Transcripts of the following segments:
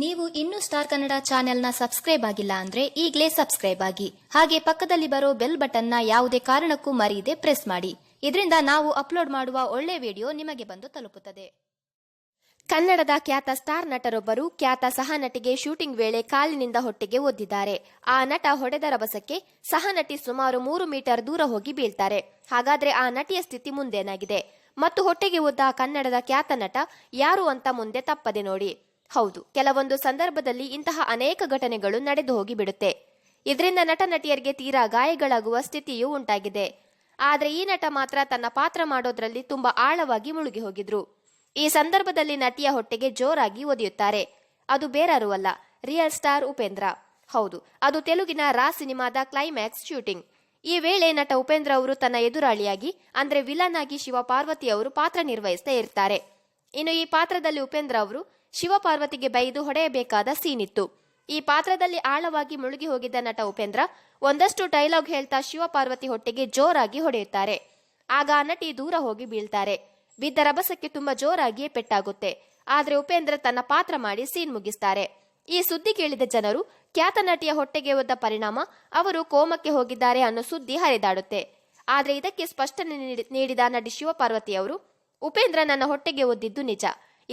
ನೀವು ಇನ್ನೂ ಸ್ಟಾರ್ ಕನ್ನಡ ಚಾನೆಲ್ನ ಸಬ್ಸ್ಕ್ರೈಬ್ ಆಗಿಲ್ಲ ಅಂದ್ರೆ ಈಗಲೇ ಸಬ್ಸ್ಕ್ರೈಬ್ ಆಗಿ. ಹಾಗೆ ಪಕ್ಕದಲ್ಲಿ ಬರೋ ಬೆಲ್ ಬಟನ್ನ ಯಾವುದೇ ಕಾರಣಕ್ಕೂ ಮರೆಯದೆ ಪ್ರೆಸ್ ಮಾಡಿ. ಇದರಿಂದ ನಾವು ಅಪ್ಲೋಡ್ ಮಾಡುವ ಒಳ್ಳೆ ವಿಡಿಯೋ ನಿಮಗೆ ಬಂದು ತಲುಪುತ್ತದೆ. ಕನ್ನಡದ ಖ್ಯಾತ ಸ್ಟಾರ್ ನಟರೊಬ್ಬರು ಖ್ಯಾತ ಸಹನಟಿಗೆ ಶೂಟಿಂಗ್ ವೇಳೆ ಕಾಲಿನಿಂದ ಹೊಟ್ಟೆಗೆ ಒದ್ದಿದ್ದಾರೆ. ಆ ನಟ ಹೊಡೆದ ರಭಸಕ್ಕೆ ಸಹನಟಿ ಸುಮಾರು ಮೂರು ಮೀಟರ್ ದೂರ ಹೋಗಿ ಬೀಳ್ತಾರೆ. ಹಾಗಾದ್ರೆ ಆ ನಟಿಯ ಸ್ಥಿತಿ ಮುಂದೇನಾಗಿದೆ? ಮತ್ತು ಹೊಟ್ಟೆಗೆ ಒದ್ದ ಕನ್ನಡದ ಖ್ಯಾತ ನಟ ಯಾರು ಅಂತ ಮುಂದೆ ತಪ್ಪದೆ ನೋಡಿ. ಹೌದು, ಕೆಲವೊಂದು ಸಂದರ್ಭದಲ್ಲಿ ಇಂತಹ ಅನೇಕ ಘಟನೆಗಳು ನಡೆದು ಹೋಗಿಬಿಡುತ್ತೆ. ಇದರಿಂದ ನಟ ನಟಿಯರಿಗೆ ತೀರಾ ಗಾಯಗಳಾಗುವ ಸ್ಥಿತಿಯೂ ಉಂಟಾಗಿದೆ. ಆದರೆ ಈ ನಟ ಮಾತ್ರ ತನ್ನ ಪಾತ್ರ ಮಾಡೋದ್ರಲ್ಲಿ ತುಂಬಾ ಆಳವಾಗಿ ಮುಳುಗಿ ಹೋಗಿದ್ರು. ಈ ಸಂದರ್ಭದಲ್ಲಿ ನಟಿಯ ಹೊಟ್ಟೆಗೆ ಜೋರಾಗಿ ಒದೆಯುತ್ತಾರೆ. ಅದು ಬೇರಾರೂ ಅಲ್ಲ, ರಿಯಲ್ ಸ್ಟಾರ್ ಉಪೇಂದ್ರ. ಹೌದು, ಅದು ತೆಲುಗಿನ ರಾ ಸಿನಿಮಾದ ಕ್ಲೈಮ್ಯಾಕ್ಸ್ ಶೂಟಿಂಗ್. ಈ ವೇಳೆ ನಟ ಉಪೇಂದ್ರ ಅವರು ತನ್ನ ಎದುರಾಳಿಯಾಗಿ, ಅಂದ್ರೆ ವಿಲನ್ ಆಗಿ ಶಿವ ಪಾರ್ವತಿ ಅವರು ಪಾತ್ರ ನಿರ್ವಹಿಸ್ತಾ ಇರ್ತಾರೆ. ಇನ್ನು ಈ ಪಾತ್ರದಲ್ಲಿ ಉಪೇಂದ್ರ ಅವರು ಶಿವ ಪಾರ್ವತಿಗೆ ಬೈದು ಹೊಡೆಯಬೇಕಾದ ಸೀನ್ ಇತ್ತು ಈ ಪಾತ್ರದಲ್ಲಿ ಆಳವಾಗಿ ಮುಳುಗಿ ಹೋಗಿದ್ದ ನಟ ಉಪೇಂದ್ರ ಒಂದಷ್ಟು ಡೈಲಾಗ್ ಹೇಳ್ತಾ ಶಿವಪಾರ್ವತಿ ಹೊಟ್ಟೆಗೆ ಜೋರಾಗಿ ಹೊಡೆಯುತ್ತಾರೆ. ಆಗ ನಟಿ ದೂರ ಹೋಗಿ ಬೀಳ್ತಾರೆ. ಬಿದ್ದ ರಭಸಕ್ಕೆ ತುಂಬಾ ಜೋರಾಗಿಯೇ ಪೆಟ್ಟಾಗುತ್ತೆ. ಆದ್ರೆ ಉಪೇಂದ್ರ ತನ್ನ ಪಾತ್ರ ಮಾಡಿ ಸೀನ್ ಮುಗಿಸ್ತಾರೆ. ಈ ಸುದ್ದಿ ಕೇಳಿದ ಜನರು, ಖ್ಯಾತ ನಟಿಯ ಹೊಟ್ಟೆಗೆ ಒದ್ದ ಪರಿಣಾಮ ಅವರು ಕೋಮಕ್ಕೆ ಹೋಗಿದ್ದಾರೆ ಅನ್ನೋ ಸುದ್ದಿ ಹರಿದಾಡುತ್ತೆ. ಆದ್ರೆ ಇದಕ್ಕೆ ಸ್ಪಷ್ಟನೆ ನೀಡಿ- ನೀಡಿದ ನಟಿ ಶಿವಪಾರ್ವತಿ ಅವರು ಉಪೇಂದ್ರ ನನ್ನ ಹೊಟ್ಟೆಗೆ ಒದ್ದಿದ್ದು ನಿಜ.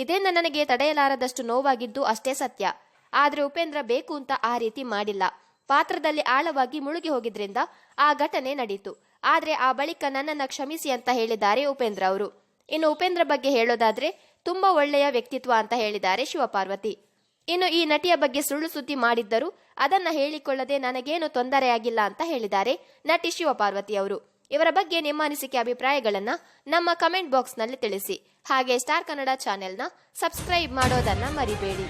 ಇದರಿಂದ ನನಗೆ ತಡೆಯಲಾರದಷ್ಟು ನೋವಾಗಿದ್ದು ಅಷ್ಟೇ ಸತ್ಯ. ಆದ್ರೆ ಉಪೇಂದ್ರ ಬೇಕು ಅಂತ ಆ ರೀತಿ ಮಾಡಿಲ್ಲ. ಪಾತ್ರದಲ್ಲಿ ಆಳವಾಗಿ ಮುಳುಗಿ ಹೋಗಿದ್ರಿಂದ ಆ ಘಟನೆ ನಡೀತು. ಆದ್ರೆ ಆ ಬಳಿಕ ನನ್ನನ್ನ ಕ್ಷಮಿಸಿ ಅಂತ ಹೇಳಿದ್ದಾರೆ ಉಪೇಂದ್ರ ಅವರು. ಇನ್ನು ಉಪೇಂದ್ರ ಬಗ್ಗೆ ಹೇಳೋದಾದ್ರೆ ತುಂಬಾ ಒಳ್ಳೆಯ ವ್ಯಕ್ತಿತ್ವ ಅಂತ ಹೇಳಿದ್ದಾರೆ ಶಿವಪಾರ್ವತಿ. ಇನ್ನು ಈ ನಟಿಯ ಬಗ್ಗೆ ಸುಳ್ಳು ಸುದ್ದಿ ಮಾಡಿದ್ದರು ಅದನ್ನ ಹೇಳಿಕೊಳ್ಳದೆ ನನಗೇನು ತೊಂದರೆಯಾಗಿಲ್ಲ ಅಂತ ಹೇಳಿದ್ದಾರೆ ನಟಿ ಶಿವಪಾರ್ವತಿ ಅವರು. ಇವರ ಬಗ್ಗೆ ನಿಮ್ಮ ಅನಿಸಿಕೆ ಅಭಿಪ್ರಾಯಗಳನ್ನು ನಮ್ಮ ಕಮೆಂಟ್ ಬಾಕ್ಸ್ನಲ್ಲಿ ತಿಳಿಸಿ. ಹಾಗೆ ಸ್ಟಾರ್ ಕನ್ನಡ ಚಾನೆಲ್ನ ಸಬ್ಸ್ಕ್ರೈಬ್ ಮಾಡೋದನ್ನು ಮರಿಬೇಡಿ.